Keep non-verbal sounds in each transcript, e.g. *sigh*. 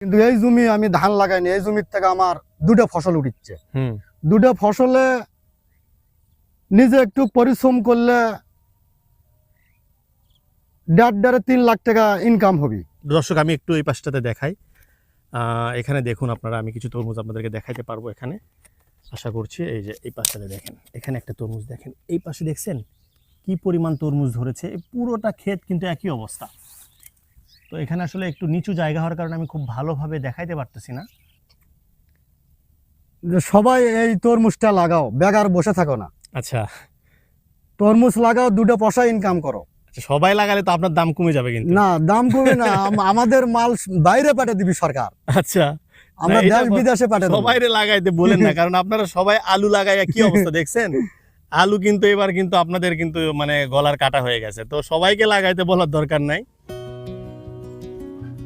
কিন্তু এই জমি আমি ধান লাগাইনি এই জমির থেকে আমার দুটো ফসল উঠিচ্ছে দুটো ফসলে নিজে একটু পরিশ্রম করলে দেড় দেড় তিন লাখ টাকা ইনকাম হবে। দর্শক আমি একটু এই পাশটাতে দেখাই। আহ, এখানে দেখুন আপনারা আমি কিছু তরমুজ আপনাদেরকে দেখাইতে পারব এখানে। আশা করছি এই যে এই পাশটাতে দেখেন এখানে একটা তরমুজ দেখেন। এই পাশে দেখছেন কি পরিমাণ তরমুজ ধরেছে? পুরোটা ক্ষেত কিন্তু একই অবস্থা। তো এখানে আসলে একটু নিচু জায়গা হওয়ার কারণে আমি খুব ভালোভাবে দেখাইতে পারতেছি না। যে সবাই এই তরমুজটা লাগাও বেগার বসে থাকো না। আচ্ছা। তরমুজ লাগাও দুটো পয়সা ইনকাম করো। আচ্ছা সবাই লাগালে তো আপনার দাম কমে যাবে কিন্তু। না দাম কমে না আমাদের মাল বাইরে পাঠিয়ে দিবি সরকার। আচ্ছা। আমরা দেশ বিদেশে পাঠিয়ে দেবো। সবাই লাগাইতে বলেন না কারণ আপনারা সবাই আলু লাগাইয়া কি *laughs* অবস্থা দেখছেন? আলু কিন্তু এবার কিন্তু আপনাদের কিন্তু মানে গলার কাটা হয়ে গেছে। তো সবাইকে লাগাইতে বলার দরকার নাই।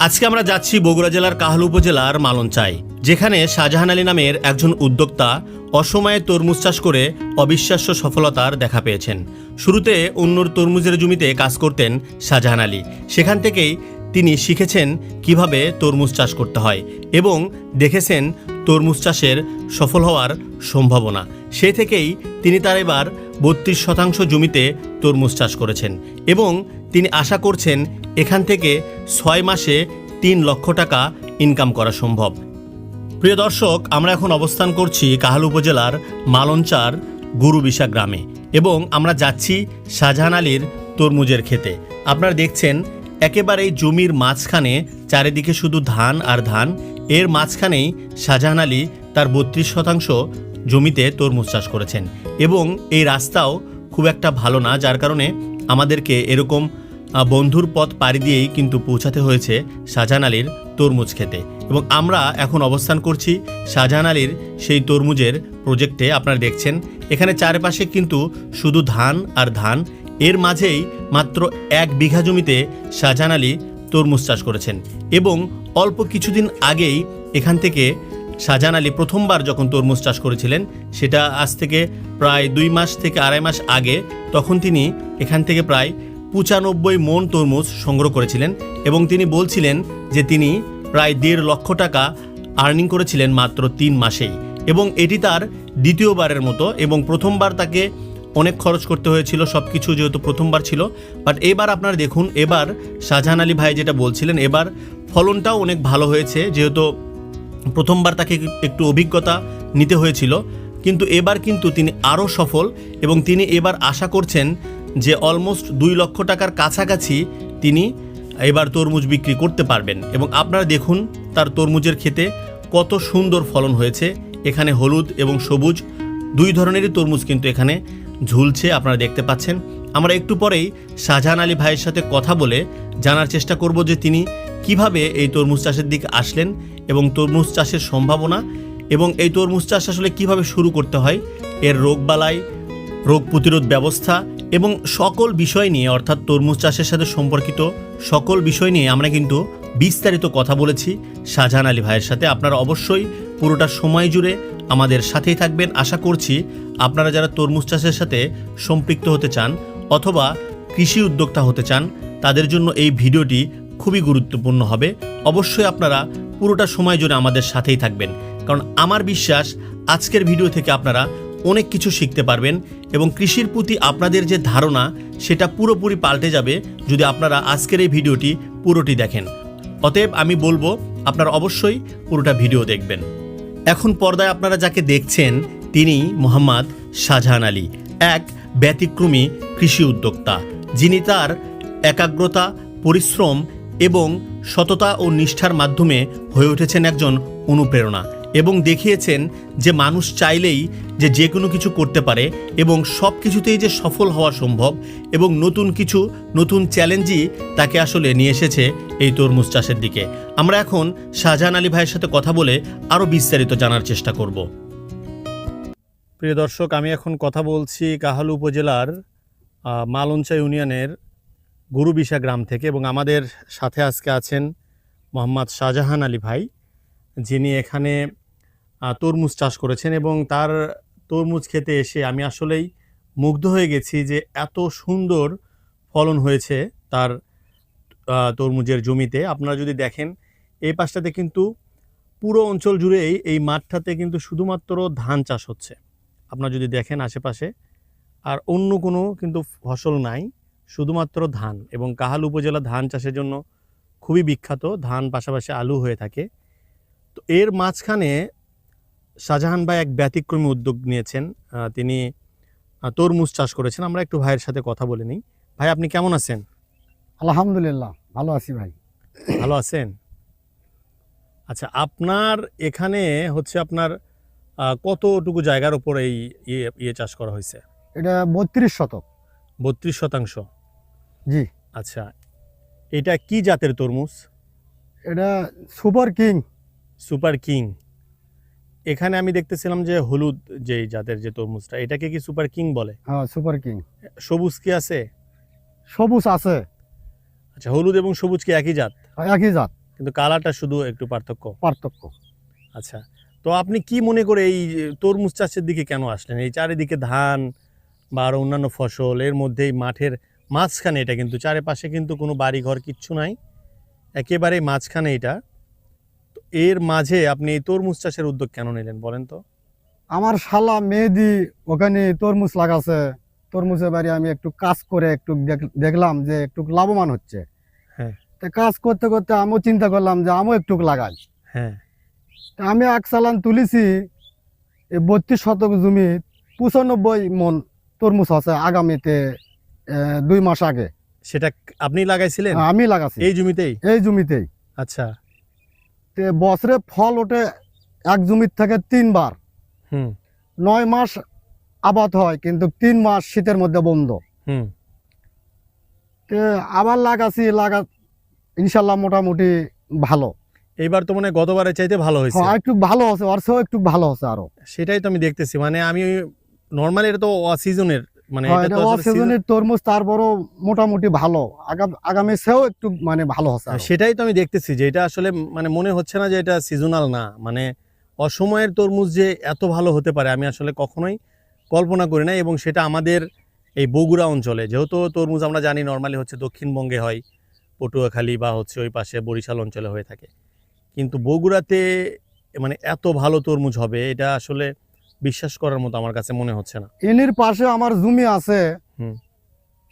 আজকে আমরা যাচ্ছি বগুড়া জেলার কাহালু উপজেলার মালঞ্চাই যেখানে শাহজাহান আলী নামের একজন উদ্যোক্তা অসময়ে তরমুজ চাষ করে অবিশ্বাস্য সফলতার দেখা পেয়েছেন। শুরুতে অন্যর তরমুজের জমিতে কাজ করতেন শাহজাহান আলী। সেখান থেকেই তিনি শিখেছেন কীভাবে তরমুজ চাষ করতে হয় এবং দেখেছেন তরমুজ চাষের সফল হওয়ার সম্ভাবনা। সে থেকেই তিনি তার এবার বত্রিশ শতাংশ জমিতে তরমুজ চাষ করেছেন এবং তিনি আশা করছেন এখান থেকে ছয় মাসে তিন লক্ষ টাকা ইনকাম করা সম্ভব। প্রিয় দর্শক, আমরা এখন অবস্থান করছি কাহাল উপজেলার মালঞ্চার গুরুবিশা গ্রামে এবং আমরা যাচ্ছি শাহজাহান আলীর তরমুজের খেতে আপনারা দেখছেন, একেবারেই জমির মাঝখানে চারিদিকে শুধু ধান আর ধান। এর মাঝখানেই শাহজাহান আলী তার বত্রিশ শতাংশ জমিতে তরমুজ চাষ করেছেন এবং এই রাস্তাও খুব একটা ভালো না, যার কারণে আমাদেরকে এরকম বন্ধুর পথ পাড়ি দিয়েই কিন্তু পৌঁছাতে হয়েছে শাহজাহান আলীর তরমুজ খেতে। এবং আমরা এখন অবস্থান করছি শাহজাহান আলীর সেই তরমুজের প্রজেক্টে আপনারা দেখছেন। এখানে চারপাশে কিন্তু শুধু ধান আর ধান। এর মাঝেই মাত্র এক বিঘা জমিতে শাহজাহান আলী তরমুজ চাষ করেছেন। এবং অল্প কিছুদিন আগেই এখান থেকে শাহজাহান আলী প্রথমবার যখন তরমুজ চাষ করেছিলেন, সেটা আজ থেকে প্রায় দুই মাস থেকে আড়াই মাস আগে, তখন তিনি এখান থেকে প্রায় পঁচানব্বই মন তরমুজ সংগ্রহ করেছিলেন এবং তিনি বলছিলেন যে তিনি প্রায় দেড় লক্ষ টাকা আর্নিং করেছিলেন মাত্র তিন মাসেই এবং এটি তার দ্বিতীয়বারের মতো এবং প্রথমবার তাকে অনেক খরচ করতে হয়েছিল সব কিছু যেহেতু প্রথমবার ছিল। বাট এবার আপনারা দেখুন, এবার শাহজাহান আলী ভাই যেটা বলছিলেন, এবার ফলনটাও অনেক ভালো হয়েছে, যেহেতু প্রথমবার তাকে একটু অভিজ্ঞতা নিতে হয়েছিল। কিন্তু এবার কিন্তু তিনি আরও সফল এবং তিনি এবার আশা করছেন যে অলমোস্ট দুই লক্ষ টাকার কাছাকাছি তিনি এবার তরমুজ বিক্রি করতে পারবেন। এবং আপনারা দেখুন তার তরমুজের খেতে কত সুন্দর ফলন হয়েছে। এখানে হলুদ এবং সবুজ দুই ধরনেরই তরমুজ কিন্তু এখানে ঝুলছে, আপনারা দেখতে পাচ্ছেন। আমরা একটু পরেই শাহজাহান আলী ভাইয়ের সাথে কথা বলে জানার চেষ্টা করব যে তিনি কীভাবে এই তরমুজ চাষের দিকে আসলেন এবং তরমুজ চাষের সম্ভাবনা এবং এই তরমুজ চাষ আসলে কীভাবে শুরু করতে হয়, এর রোগবালাই, রোগ প্রতিরোধ ব্যবস্থা এবং সকল বিষয় নিয়ে, অর্থাৎ তরমুজ চাষের সাথে সম্পর্কিত সকল বিষয় নিয়ে আমরা কিন্তু বিস্তারিত কথা বলেছি শাহজাহান আলী ভাইয়ের সাথে। আপনারা অবশ্যই পুরোটা সময় জুড়ে আমাদের সাথেই থাকবেন। আশা করছি আপনারা যারা তরমুজ চাষের সাথে সম্পৃক্ত হতে চান অথবা কৃষি উদ্যোক্তা হতে চান, তাদের জন্য এই ভিডিওটি খুবই গুরুত্বপূর্ণ হবে। অবশ্যই আপনারা পুরোটা সময় জুড়ে আমাদের সাথেই থাকবেন। কারণ আমার বিশ্বাস, আজকের ভিডিও থেকে আপনারা অনেক কিছু শিখতে পারবেন এবং কৃষির প্রতি আপনাদের যে ধারণা, সেটা পুরোপুরি পাল্টে যাবে যদি আপনারা আজকের এই ভিডিওটি পুরোটি দেখেন। অতএব আমি বলব, আপনারা অবশ্যই পুরোটা ভিডিও দেখবেন। এখন পর্দায় আপনারা যাকে দেখছেন, তিনি মোহাম্মদ শাহজাহান আলী, এক ব্যতিক্রমী কৃষি উদ্যোক্তা। যিনি তার একাগ্রতা, পরিশ্রম এবং সততা ও নিষ্ঠার মাধ্যমে হয়ে উঠেছেন একজন অনুপ্রেরণা। এবং দেখিয়েছেন যে মানুষ চাইলেই যে যে কোনো কিছু করতে পারে এবং সব কিছুতেই যে সফল হওয়া সম্ভব এবং নতুন কিছু, নতুন চ্যালেঞ্জই তাকে আসলে নিয়ে এসেছে এই তরমুজ চাষের দিকে। আমরা এখন শাহজাহান আলী ভাইয়ের সাথে কথা বলে আরও বিস্তারিত জানার চেষ্টা করব। প্রিয় দর্শক, আমি এখন কথা বলছি কাহালু উপজেলার মালঞ্চা ইউনিয়নের গুরুবিশা গ্রাম থেকে এবং আমাদের সাথে আজকে আছেন মোহাম্মদ শাহজাহান আলী ভাই, যিনি এখানে তরমুজ চাষ করেছেন এবং তার তরমুজ খেতে এসে আমি আসলেই মুগ্ধ হয়ে গেছি যে এত সুন্দর ফলন হয়েছে তার তরমুজের জমিতে। আপনারা যদি দেখেন, এই পাশটাতে কিন্তু পুরো অঞ্চল জুড়েই এই মাঠটাতে কিন্তু শুধুমাত্র ধান চাষ হচ্ছে। আপনারা যদি দেখেন আশেপাশে, আর অন্য কোনো কিন্তু ফসল নাই, শুধুমাত্র ধান এবং কাহাল উপজেলা ধান চাষের জন্য খুবই বিখ্যাত। ধান পাশাপাশি আলু হয়ে থাকে। তো এর মাঝখানে শাহজাহান ভাই এক ব্যতিক্রমী উদ্যোগ নিয়েছেন। তিনি তরমুজ চাষ করেছেন। আমরা একটু ভাইয়ের সাথে কথা বলে নিই। ভাই আপনি কেমন আছেন? আলহামদুলিল্লাহ ভালো আছি ভাই। ভালো আছেন? আচ্ছা আপনার এখানে হচ্ছে আপনার কতটুকু জায়গার উপর এই ইয়ে ইয়ে চাষ করা হয়েছে? এটা বত্রিশ শতক। বত্রিশ শতাংশ? জি। আচ্ছা এটা কি জাতের তরমুজ? এটা সুপার কিং। Super king. এখানে আমি দেখতেছিলাম যে হলুদ যে জাতের যে তরমুজটা এটাকে কি সুপার কিং বলে? হ্যাঁ সুপার কিং। সবুজ কি আছে? সবুজ আছে। আচ্ছা হলুদ এবং সবুজ কি একই জাত? একই জাত। কিন্তু কালারটা শুধু একটু পার্থক্য। পার্থক্য। আচ্ছা তো আপনি কি মনে করে এই তরমুজ চাষের দিকে কেন আসলেন? এই চারিদিকে ধান বা আরও অন্যান্য ফসল এর মধ্যেই মাঠের মাঝখানে এটা কিন্তু চারিপাশে কিন্তু কোনো বাড়ি ঘর কিচ্ছু নাই। একেবারে মাঝখানে এটা। এর মাঝে আপনি এই তরমুজ চাষের উদ্যোগ কেন নিলেন বলেন তো? আমার শালা মেহেদি ওখানে তরমুজ লাগাছে। তরমুজের বাড়ি আমি একটু কাজ করে একটু দেখ- দেখলাম যে একটু লাভবান হচ্ছে। হ্যাঁ। তা কাজ করতে করতে আমিও চিন্তা করলাম যে আমিও একটু লাগাই। হ্যাঁ। আমি এক চালান তুলেছি এই বত্রিশ শতক জমি পঁচানব্বই মন তরমুজ আছে আগামীতে দুই মাস আগে। সেটা আপনি লাগাইছিলেন? আমি লাগাছি। এই জমিতেই? এই জমিতেই। আচ্ছা। তে বছরে ফল ওঠে এক জমির থেকে তিনবার। নয় মাস আবাদ হয় কিন্তু তিন মাস শীতের মধ্যে বন্ধ। হুম। তে আবার লাগাছি লাগা ইনশাল্লাহ মোটামুটি ভালো। এইবার তো মানে গতবারের চাইতে ভালো হয়েছে। হ্যাঁ, একটু ভালো আছে চেয়েও একটু ভালো আছে আরও। সেটাই তো আমি দেখতেছি মানে আমি নর্মালি এটা তো অসিজনের মানে হ্যাঁ, এটা season- অসিজনের তরমুজ তারপরও মোটামুটি ভালো। আগা- আগামী সেও একটু মানে ভালো আছে হ্যাঁ, সেটাই তো আমি দেখতেছি যে এটা আসলে মানে মনে হচ্ছে না যে এটা সিজনাল না। মানে অসময়ের তরমুজ যে এত ভালো হতে পারে আমি আসলে কখনোই কল্পনা করি না এবং সেটা আমাদের এই বগুড়া অঞ্চলে। যেহেতু তরমুজ আমরা জানি নর্মালি হচ্ছে দক্ষিণবঙ্গে হয় পটুয়াখালী বা হচ্ছে ওই পাশে বরিশাল অঞ্চলে হয়ে থাকে। কিন্তু বগুড়াতে মানে এত ভালো তরমুজ হবে এটা আসলে বিশ্বাস করার মতো আমার কাছে মনে হচ্ছে না। এনির পাশে আমার জমি আছে।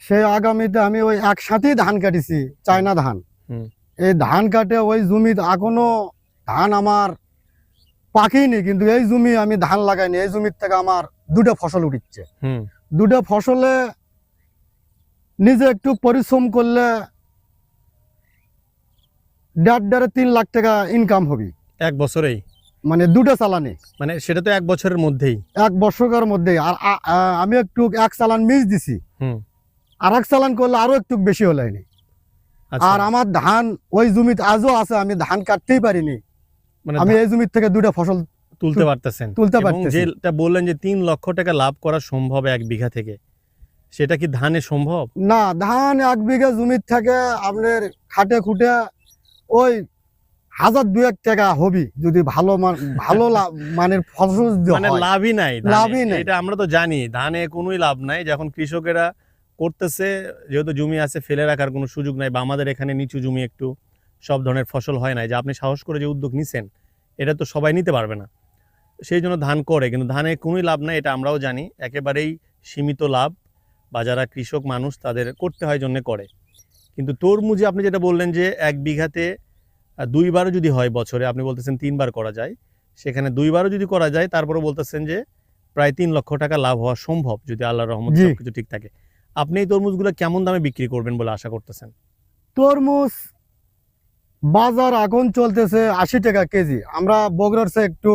সেই আগামীতে আমি ওই একসাথেই ধান কাটিছি চায়না ধান। এই ধান কাটে ওই জমি এখনও ধান আমার পাকেনি কিন্তু এই জমি আমি ধান লাগাইনি এই জমির থেকে আমার দুটো ফসল উঠিচ্ছে দুটো ফসলে নিজে একটু পরিশ্রম করলে দেড় দেড় তিন লাখ টাকা ইনকাম হবে। এক বছরেই? মানে দুটো চালানে। মানে সেটা তো এক বছরের মধ্যেই। এক বর্ষকের মধ্যে আর আমি একটু এক চালান মিস দিছি। আর এক চালান করলে আরও একটু বেশি হলে হয়নি। আচ্ছা। আর আমার ধান ওই জমিতে আজও আছে আমি ধান কাটতেই পারিনি। মানে আমি এই জমির থেকে দুটো ফসল তুলতে পারতেছেন। তুলতে এবং পারতেছি। যেটা বললেন যে তিন লক্ষ টাকা লাভ করা সম্ভব এক বিঘা থেকে সেটা কি ধানে সম্ভব? না ধান এক বিঘা জমির থেকে আপনার খাটে খুটে ওই হাজার দু এক টাকা হবি যদি ভালো ভালো মানের ফসল মানে লাভই নাই লাভই নাই। এটা আমরা তো জানি ধানে কোনোই লাভ নাই। যখন কৃষকেরা করতেছে যেহেতু জমি আছে ফেলে রাখার কোনো সুযোগ নাই বা আমাদের এখানে নিচু জমি একটু সব ধরনের ফসল হয় না যে আপনি সাহস করে যে উদ্যোগ নিছেন এটা তো সবাই নিতে পারবে না। সেই জন্য ধান করে কিন্তু ধানে কোনোই লাভ নাই এটা আমরাও জানি। একেবারেই সীমিত লাভ বা যারা কৃষক মানুষ তাদের করতে হয় জন্য করে। কিন্তু তরমুজে আপনি যেটা বললেন যে এক বিঘাতে দুইবারও যদি হয় বছরে আপনি বলতেছেন তিনবার করা যায় সেখানে দুইবারও যদি করা যায় তারপরে বলতেছেন যে প্রায় তিন লক্ষ টাকা লাভ হওয়া সম্ভব যদি আল্লাহর রহমত। সবকিছু ঠিক থাকে। আপনি এই তরমুজগুলো কেমন দামে বিক্রি করবেন বলে আশা করতেছেন? তরমুজ বাজার এখন চলতেছে আশি টাকা কেজি। আমরা বগুড়ার চেয়ে একটু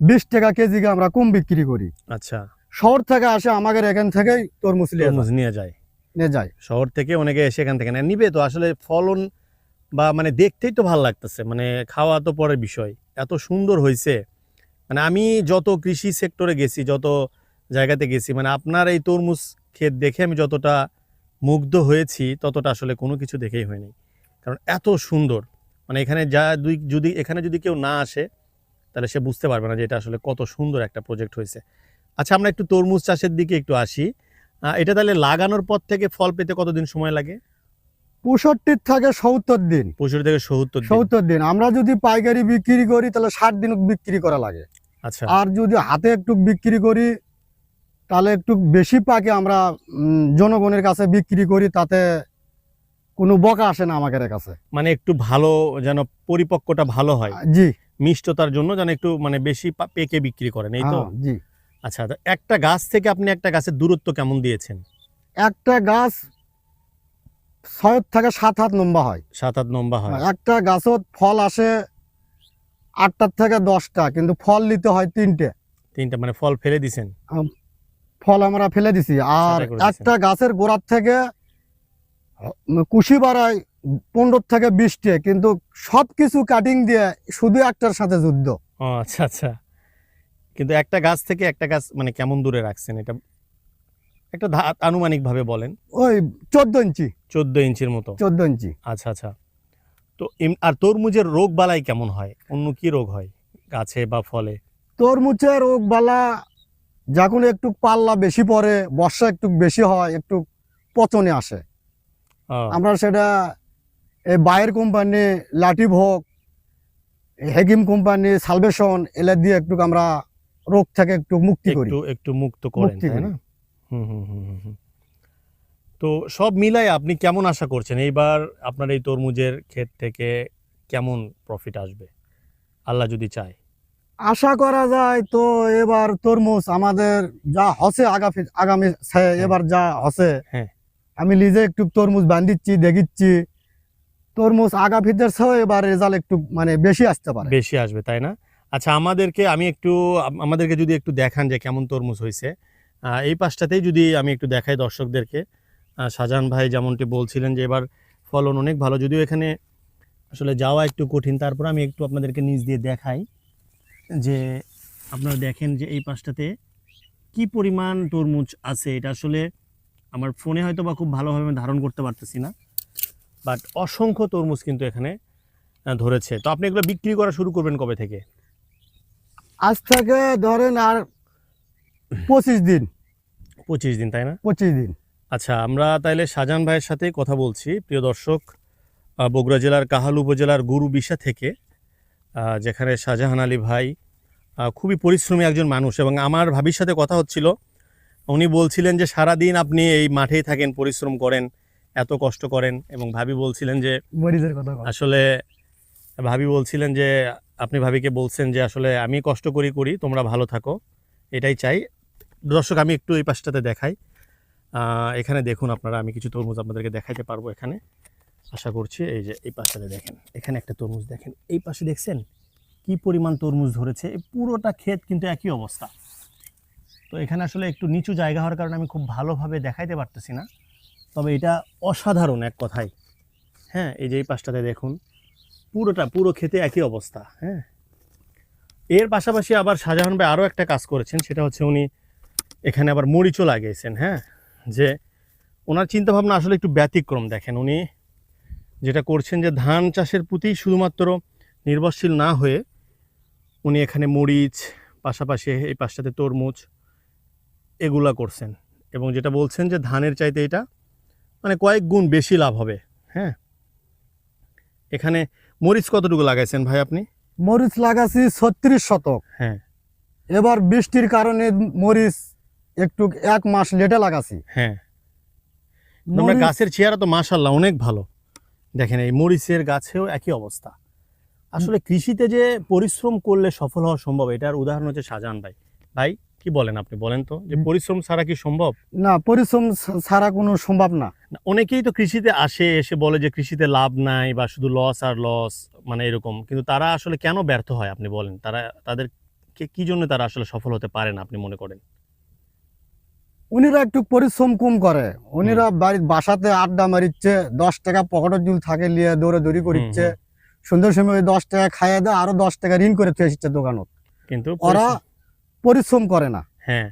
বিশ টাকা কেজিকে আমরা কম বিক্রি করি। আচ্ছা। শহর থেকে আসে আমাদের এখান থেকেই তরমুজ নিয়ে তরমুজ নিয়ে যায়। নিয়ে যায়। শহর থেকে অনেকে এসে এখান থেকে নেয়। নিবে তো আসলে ফলন বা মানে দেখতেই তো ভালো লাগতেছে মানে খাওয়া তো পরের বিষয়, এত সুন্দর হয়েছে মানে আমি যত কৃষি সেক্টরে গেছি, যত জায়গাতে গেছি মানে আপনার এই তরমুজ ক্ষেত দেখে আমি যতটা মুগ্ধ হয়েছি, ততটা আসলে কোনো কিছু দেখেই হয়নি। কারণ এত সুন্দর মানে এখানে যা দুই, যদি, এখানে যদি কেউ না আসে, তাহলে সে বুঝতে পারবে না যে এটা আসলে কত সুন্দর একটা প্রজেক্ট হয়েছে। আচ্ছা আমরা একটু তরমুজ চাষের দিকে একটু আসি। এটা তাহলে লাগানোর পর থেকে ফল পেতে কতদিন সময় লাগে? পঁয়ষট্টির থেকে সত্তর দিন। পঁয়ষট্টি থেকে সত্তর সত্তর দিন। আমরা যদি পাইকারি বিক্রি করি তাহলে ষাট দিন বিক্রি করা লাগে। আচ্ছা। আর যদি হাতে একটু বিক্রি করি তাহলে একটু বেশি পাকে আমরা জনগণের কাছে বিক্রি করি তাতে কোনো বকা আসে না আমাদের কাছে। মানে একটু ভালো যেন পরিপক্কটা ভালো হয়। জি। মিষ্টতার জন্য যেন একটু মানে বেশি পেকে বিক্রি করেন এই তো? হ্যাঁ, জি। আচ্ছা একটা গাছ থেকে আপনি একটা গাছের দূরত্ব কেমন দিয়েছেন? একটা গাছ ছয় থেকে সাত হাত লম্বা হয়। সাত আট নম্বর হয়। একটা গাছত ফল আসে আটটার থেকে দশটা কিন্তু ফল নিতে হয় তিনটে। তিনটা মানে ফল ফেলে দিছেন? ফল আমরা ফেলে দিছি। আর ছাঁটাই করে দিছেন। একটা গাছের গোড়ার থেকে কুশি বাড়ায় পনেরো থেকে বিশটে কিন্তু সব কিছু কাটিং দিয়ে শুধু একটার সাথে যুদ্ধ। আচ্ছা আচ্ছা। কিন্তু একটা গাছ থেকে একটা গাছ মানে কেমন দূরে রাখছেন? এটা একটা আনুমানিক ভাবে বলেন। ওই চোদ্দ ইঞ্চি। চোদ্দ ইঞ্চির মতো। চোদ্দ ইঞ্চি। আচ্ছা আচ্ছা। তো আর তরমুজের রোগ বালাই কেমন হয়? অন্য কি রোগ হয়? গাছে বা ফলে? তরমুজের রোগ বালা যখন একটু পাল্লা বেশি পড়ে বর্ষা একটু বেশি হয় একটু পচনে আসে। আমরা সেটা এই বায়ের কোম্পানি লাঠিভোগ হেগিম কোম্পানি সালভেশন এলা দিয়ে একটু আমরা রোগ থেকে একটু মুক্তি করি। একটু মুক্ত করি তাই না? তো সব মিলাই আপনি কেমন আশা করছেন? এইবার আপনার এই তরমুজের ক্ষেত থেকে কেমন প্রফিট আসবে? আল্লাহ যদি চায়। আশা করা যায় তো এবার তরমুজ আমাদের যা হসে আগামী আগামী এবার যা হসে। হ্যাঁ। আমি নিজে একটু তরমুজ বান্ধিচ্ছি দেখিচ্ছি। তরমুজ আগামীদের সহ এবার রেজাল্ট একটু মানে বেশি আসতে পারে। বেশি আসবে তাই না? আচ্ছা আমাদেরকে আমি একটু আমাদেরকে যদি একটু দেখান যে কেমন তরমুজ হয়েছে এই পাশটাতেই যদি আমি একটু দেখাই দর্শকদেরকে শাহজাহান ভাই যেমনটি বলছিলেন যে এবার ফলন অনেক ভালো, যদিও এখানে আসলে যাওয়া একটু কঠিন, তারপর আমি একটু আপনাদেরকে নিজ দিয়ে দেখাই যে আপনারা দেখেন যে এই পাশটাতে কি পরিমাণ তরমুজ আছে, এটা আসলে আমার ফোনে হয়তো বা খুব ভালোভাবে আমি ধারণ করতে পারতেছি না, বাট অসংখ্য তরমুজ কিন্তু এখানে ধরেছে। তো আপনি এগুলো বিক্রি করা শুরু করবেন কবে থেকে? আজ থেকে ধরেন আর পঁচিশ দিন। পঁচিশ দিন তাই না? পঁচিশ দিন। আচ্ছা আমরা তাইলে শাহজাহান ভাইয়ের সাথে কথা বলছি। প্রিয় দর্শক বগুড়া জেলার কাহাল উপজেলার গুরুবিশা থেকে আহ, যেখানে শাহজাহান আলী ভাই খুবই পরিশ্রমী একজন মানুষ এবং আমার ভাবির সাথে কথা হচ্ছিল। উনি বলছিলেন যে সারাদিন আপনি এই মাঠেই থাকেন পরিশ্রম করেন এত কষ্ট করেন। এবং ভাবি বলছিলেন যে। আসলে ভাবি বলছিলেন যে আপনি ভাবিকে বলছেন যে আসলে আমি কষ্ট করি করি তোমরা ভালো থাকো। এটাই চাই। দর্শক, আমি একটু এই পাশটাতে দেখাই। এখানে দেখুন আপনারা, আমি কিছু তরমুজ আপনাদেরকে দেখাইতে পারব এখানে। আশা করছি এই যে, এই পাশটাতে দেখেন। এখানে একটা তরমুজ দেখেন। এই পাশে দেখছেন কি পরিমাণ তরমুজ ধরেছে? এই পুরোটা ক্ষেত কিন্তু একই অবস্থা। তো এখানে আসলে একটু নিচু জায়গা হওয়ার কারণে আমি খুব ভালোভাবে দেখাইতে পারতেছি না। তবে এটা অসাধারণ এক কথায়। হ্যাঁ এই যে এই পাশটাতে দেখুন, পুরোটা, পুরো খেতে একই অবস্থা। হ্যাঁ। এর পাশাপাশি আবার শাহজাহান ভাই আরও একটা কাজ করেছেন, সেটা হচ্ছে উনি এখানে আবার মরিচও লাগিয়েছেন হ্যাঁ? যে ওনার চিন্তাভাবনা আসলে একটু ব্যতিক্রম দেখেন। উনি যেটা করছেন যে ধান চাষের প্রতি শুধুমাত্র নির্ভরশীল না হয়ে উনি এখানে মরিচ পাশাপাশি এই পাশটাতে তরমুজ এগুলা করছেন। এবং যেটা বলছেন যে ধানের চাইতে এটা মানে কয়েক গুণ বেশি লাভ হবে হ্যাঁ? এখানে মরিচ কতটুকু লাগাইছেন ভাই আপনি? মরিচ লাগাছি ছত্রিশ শতক। হ্যাঁ। এবার বৃষ্টির কারণে মরিচ একটু এক মাস লেটে লাগাছি। হ্যাঁ। মরিচ- গাছের চেহারা তো মাশাল্লাহ অনেক ভালো। দেখেন এই মরিচের গাছেও একই অবস্থা। আসলে কৃষিতে যে পরিশ্রম করলে সফল হওয়া সম্ভব এটার উদাহরণ হচ্ছে শাহজাহান ভাই। ভাই কি বলেন আপনি? বলেন তো যে পরিশ্রম ছাড়া কি সম্ভব? না পরিশ্রম ছাড়া কোনো সম্ভব না। অনেকেই তো কৃষিতে আসে এসে বলে যে কৃষিতে লাভ নাই বা শুধু লস আর লস মানে এরকম। কিন্তু তারা আসলে কেন ব্যর্থ হয় আপনি বলেন? তারা তাদেরকে কি জন্য তারা আসলে সফল হতে পারে না আপনি মনে করেন? উনিরা একটু পরিশ্রম কম করে। উনিরা বাড়ির বাসাতে আড্ডা মারিচ্ছে দশ টাকা পকেটের জুল থাকে নিয়ে দৌড়ে দৌড়ি করিচ্ছে। সন্ধ্যার সময় দশ টাকা খাইয়ে দেয় আরও দশ টাকা ঋণ করে এসেছে দোকানত। কিন্তু ওরা পরিশ্রম- করে না। হ্যাঁ।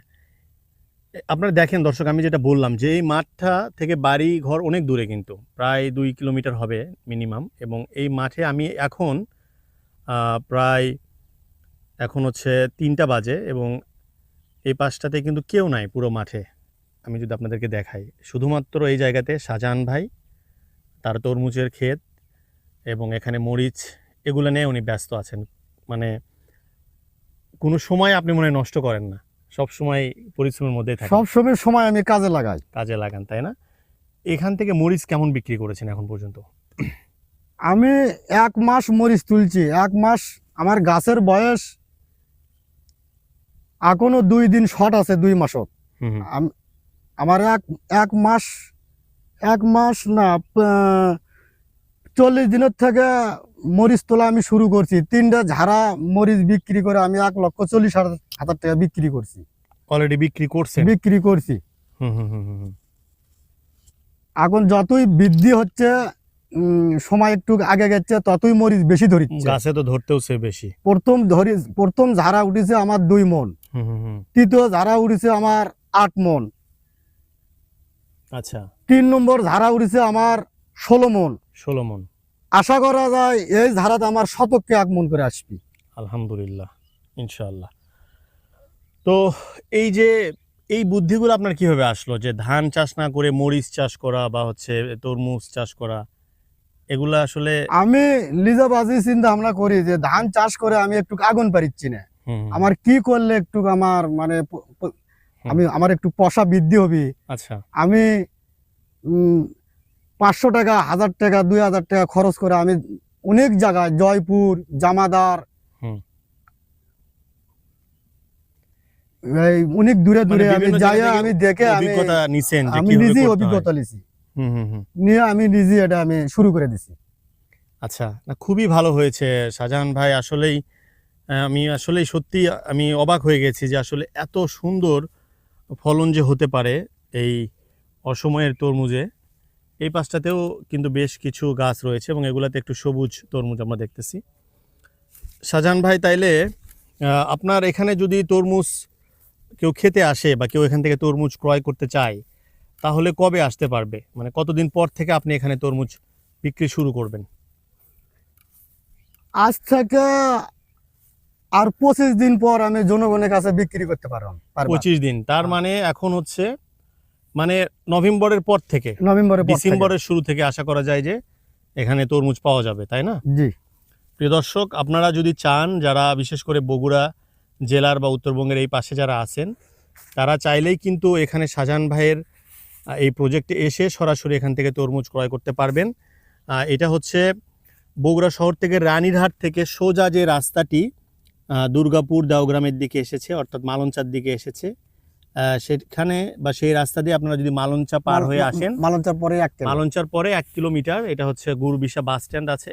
আপনারা দেখেন দর্শক আমি যেটা বললাম যে এই মাঠটা থেকে বাড়ি ঘর অনেক দূরে কিন্তু প্রায় দুই কিলোমিটার হবে মিনিমাম। এবং এই মাঠে আমি এখন আহ, প্রায় এখন হচ্ছে তিনটা বাজে এবং এই পাশটাতে কিন্তু কেউ নাই পুরো মাঠে। আমি যদি আপনাদেরকে দেখাই শুধুমাত্র এই জায়গাতে শাহজাহান ভাই তার তরমুজের ক্ষেত এবং এখানে মরিচ এগুলো নিয়ে উনি ব্যস্ত আছেন। মানে কোনো সময় আপনি মনে হয় নষ্ট করেন না। সব সময় পরিশ্রমের মধ্যে থাকেন। সব সময় সময় আমি কাজে লাগাই। কাজে লাগান তাই না? এখান থেকে মরিচ কেমন বিক্রি করেছেন এখন পর্যন্ত? আমি এক মাস মরিচ তুলছি। এক মাস আমার গাছের বয়স এখনও দুই দিন শর্ট আছে দুই মাসত। আমার এক এক মাস এক মাস না চল্লিশ দিনের থেকে মরিচ তোলা আমি শুরু করছি। তিনটা ঝাড়া মরিচ বিক্রি করে আমি এক লক্ষ চল্লিশ হাজার টাকা বিক্রি করছি। অলরেডি বিক্রি করছেন? বিক্রি করছি। এখন যতই বৃদ্ধি হচ্ছে সময় একটু আগে গেছে ততই মরিচ বেশি ধরিচ্ছে। গাছে তো ধরতেও সে বেশি। প্রথম ধরি প্রথম ঝাড়া উঠেছে আমার দুই মন। তৃতীয় ঝাড়া উঠেছে আমার আট মন। আচ্ছা। তিন নম্বর ঝাড়া উঠেছে আমার ষোলো মন। ষোলো মন। আশা করা যায় এই ঝাড়াতে আমার শতককে এক মন করে আসবি। আলহামদুলিল্লাহ ইনশাআল্লাহ। তো এই যে এই বুদ্ধিগুলো আপনার কীভাবে আসলো? যে ধান চাষ না করে মরিচ চাষ করা বা হচ্ছে তরমুজ চাষ করা এগুলা আসলে আমি লিজা বাজি চিন্তা ভাবনা করি যে ধান চাষ করে আমি একটু আগুন পারিচ্ছি না। আমার কি করলে একটু আমার মানে। আমি আমার একটু পশা বৃদ্ধি হবে? আচ্ছা। আমি পাঁচশো টাকা হাজার টাকা দুই হাজার টাকা খরচ করে আমি অনেক জায়গায় জয়পুর জামাদার। অনেক দূরে মানে দূরে আমি যাই আমি দেখে আমি অভিজ্ঞতা আমি নিজেই অভিজ্ঞতা নিছি নিয়ে আমি নিজে এটা আমি শুরু করে দিছি। আচ্ছা না খুবই ভালো হয়েছে। শাহজাহান ভাই আসলেই আমি আসলেই সত্যি, আমি অবাক হয়ে গেছি যে আসলে এত সুন্দর ফলন যে হতে পারে এই অসময়ের তরমুজে। এই পাশটাতেও কিন্তু বেশ কিছু গাছ রয়েছে এবং এগুলাতে একটু সবুজ তরমুজ আমরা দেখতেছি। শাহজাহান ভাই, তাইলে আপনার এখানে যদি তরমুজ কেউ খেতে আসে বা কেউ এখান থেকে তরমুজ ক্রয় করতে চায়, তাহলে কবে আসতে পারবে? মানে কতদিন পর থেকে আপনি এখানে তরমুজ বিক্রি শুরু করবেন? আজ থেকে আর পঁচিশ দিন পর আমি জনগণের কাছে বিক্রি করতে পারলাম পঁচিশ দিন। তার হ্যাঁ। মানে এখন হচ্ছে মানে নভেম্বরের পর থেকে নভেম্বরের ডিসেম্বরের শুরু থেকে আশা করা যায় যে এখানে তরমুজ পাওয়া যাবে তাই না? জি। প্রিয় দর্শক আপনারা যদি চান যারা বিশেষ করে বগুড়া জেলার বা উত্তরবঙ্গের এই পাশে যারা আছেন তারা চাইলেই কিন্তু এখানে শাহজাহান ভাইয়ের এই প্রজেক্টে এসে সরাসরি এখান থেকে তরমুজ ক্রয় করতে পারবেন। এটা হচ্ছে বগুড়া শহর থেকে রানীরহাট থেকে সোজা যে রাস্তাটি দুর্গাপুর দেওগ্রামের দিকে এসেছে অর্থাৎ মালঞ্চার দিকে এসেছে। সেখানে বা সেই রাস্তা দিয়ে আপনারা যদি মালঞ্চা পার হয়ে আসেন মালঞ্চার পরে এক মালঞ্চার পরে এক কিলোমিটার এটা হচ্ছে গুরবিশা বাস স্ট্যান্ড আছে।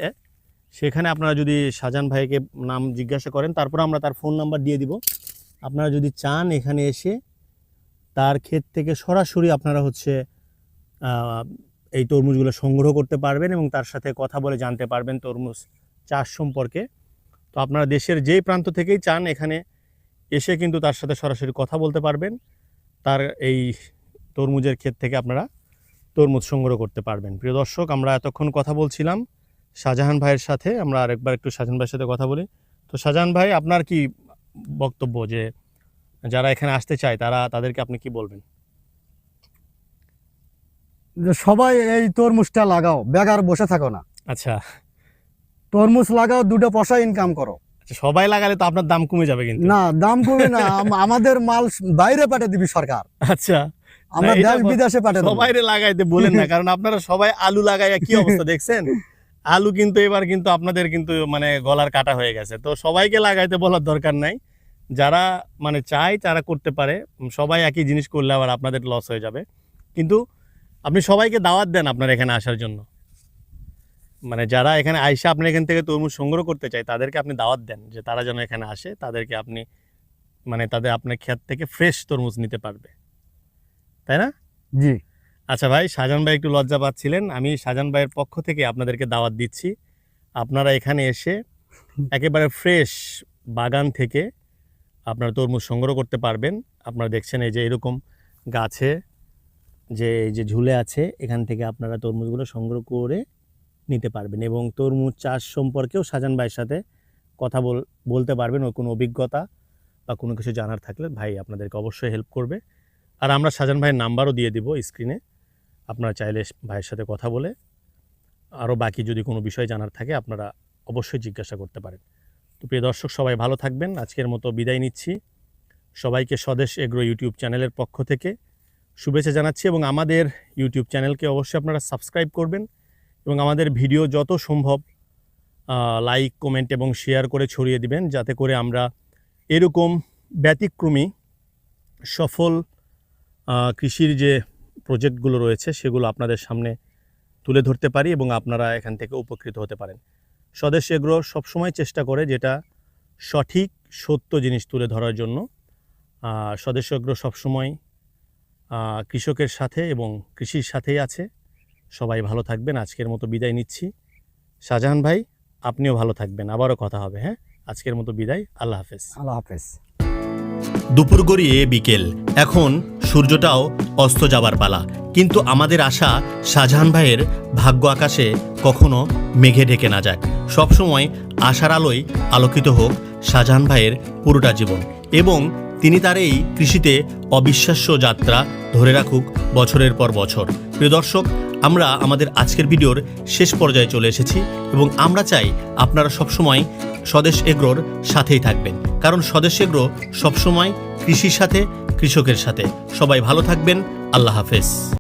সেখানে আপনারা যদি শাহজাহান ভাইকে নাম জিজ্ঞাসা করেন তারপর আমরা তার ফোন নাম্বার দিয়ে দিব। আপনারা যদি চান এখানে এসে তার ক্ষেত থেকে সরাসরি আপনারা হচ্ছে এই তরমুজগুলো সংগ্রহ করতে পারবেন এবং তার সাথে কথা বলে জানতে পারবেন তরমুজ চাষ সম্পর্কে। তো আপনারা দেশের যেই প্রান্ত থেকেই চান এখানে এসে কিন্তু তার সাথে সরাসরি কথা বলতে পারবেন। তার এই তরমুজের ক্ষেত থেকে আপনারা তরমুজ সংগ্রহ করতে পারবেন। প্রিয় দর্শক আমরা এতক্ষণ কথা বলছিলাম শাহজাহান ভাইয়ের সাথে। আমরা আরেকবার একটু শাহজাহান ভাইয়ের সাথে কথা বলি। তো শাহজাহান ভাই আপনার কি বক্তব্য যে যারা এখানে আসতে চায় তারা তাদেরকে আপনি কি বলবেন? সবাই এই তরমুজটা লাগাও বেকার বসে থাকো না। আচ্ছা। তরমুজ লাগাও দুটো পয়সা ইনকাম করো। আচ্ছা সবাই লাগালে তো আপনার দাম কমে যাবে কিন্তু। না দাম কমে না আমাদের মাল বাইরে পাঠিয়ে দিবি সরকার। আচ্ছা। আমরা দেশ বিদেশে সবাই লাগাইতে বলেন না কারণ আপনারা সবাই আলু লাগাইয়া কি *laughs* অবস্থা দেখছেন? আলু কিন্তু এবার কিন্তু আপনাদের কিন্তু মানে গলার কাটা হয়ে গেছে। তো সবাইকে লাগাইতে বলার দরকার নাই। যারা মানে চায় তারা করতে পারে। সবাই একই জিনিস করলে আবার আপনাদের লস হয়ে যাবে। কিন্তু আপনি সবাইকে দাওয়াত দেন আপনার এখানে আসার জন্য। মানে যারা এখানে আইসা আপনি এখান থেকে তরমুজ সংগ্রহ করতে চায় তাদেরকে আপনি দাওয়াত দেন যে তারা যেন এখানে আসে তাদেরকে আপনি মানে তাদের আপনার ক্ষেত থেকে ফ্রেশ তরমুজ নিতে পারবে। তাই না? জি। আচ্ছা ভাই শাহজাহান ভাই একটু লজ্জা পাচ্ছিলেন। আমি শাহজাহান ভাইয়ের পক্ষ থেকে আপনাদেরকে দাওয়াত দিচ্ছি। আপনারা এখানে এসে একেবারে ফ্রেশ বাগান থেকে আপনারা তরমুজ সংগ্রহ করতে পারবেন। আপনারা দেখছেন এই যে এরকম গাছে যে এই যে ঝুলে আছে এখান থেকে আপনারা তরমুজগুলো সংগ্রহ করে নিতে পারবেন এবং তরমুজ চাষ সম্পর্কেও শাহজাহান ভাইয়ের সাথে কথা বল, বলতে পারবেন ওর কোনো অভিজ্ঞতা বা কোনো কিছু জানার থাকলে ভাই আপনাদেরকে অবশ্যই হেল্প করবে। আর আমরা শাহজাহান ভাইয়ের নাম্বারও দিয়ে দিব স্ক্রিনে আপনারা চাইলে ভাইয়ের সাথে কথা বলে আরও বাকি যদি কোনো বিষয় জানার থাকে আপনারা অবশ্যই জিজ্ঞাসা করতে পারেন। তো প্রিয় দর্শক, সবাই ভালো থাকবেন। আজকের মতো বিদায় নিচ্ছি। সবাইকে স্বদেশ এগ্রো ইউটিউব চ্যানেলের পক্ষ থেকে শুভেচ্ছা জানাচ্ছি এবং আমাদের ইউটিউব চ্যানেলকে অবশ্যই আপনারা সাবস্ক্রাইব করবেন। এবং আমাদের ভিডিও যত সম্ভব লাইক কমেন্ট এবং শেয়ার করে ছড়িয়ে দিবেন যাতে করে আমরা এরকম ব্যতিক্রমী, সফল কৃষির যে প্রজেক্টগুলো রয়েছে সেগুলো আপনাদের সামনে তুলে ধরতে পারি এবং আপনারা এখান থেকে উপকৃত হতে পারেন। স্বদেশ এগ্রো সবসময় চেষ্টা করে যেটা সঠিক, সত্য জিনিস তুলে ধরার জন্য। স্বদেশ এগ্রো সবসময় কৃষকের সাথে এবং কৃষির সাথেই আছে। সবাই ভালো থাকবেন আজকের মতো বিদায় নিচ্ছি। শাহজাহান ভাই আপনিও ভালো থাকবেন আবারও কথা হবে হ্যাঁ? আজকের মতো বিদায় আল্লাহ হাফেজ। আল্লাহ হাফেজ। দুপুর গড়িয়ে বিকেল এখন সূর্যটাও অস্ত যাবার পালা। কিন্তু আমাদের আশা শাহজাহান ভাইয়ের ভাগ্য আকাশে কখনো মেঘে ঢেকে না যাক। সবসময় আশার আলোয় আলোকিত হোক শাহজাহান ভাইয়ের পুরোটা জীবন। এবং তিনি তার এই কৃষিতে অবিশ্বাস্য যাত্রা ধরে রাখুক বছরের পর বছর। প্রিয় দর্শক, আমরা আমাদের আজকের ভিডিওর শেষ পর্যায়ে চলে এসেছি এবং আমরা চাই আপনারা সবসময় স্বদেশ এগ্রোর সাথেই থাকবেন। কারণ স্বদেশ এগ্রো সবসময় কৃষির সাথে, কৃষকের সাথে। সবাই ভালো থাকবেন। আল্লাহ হাফেজ।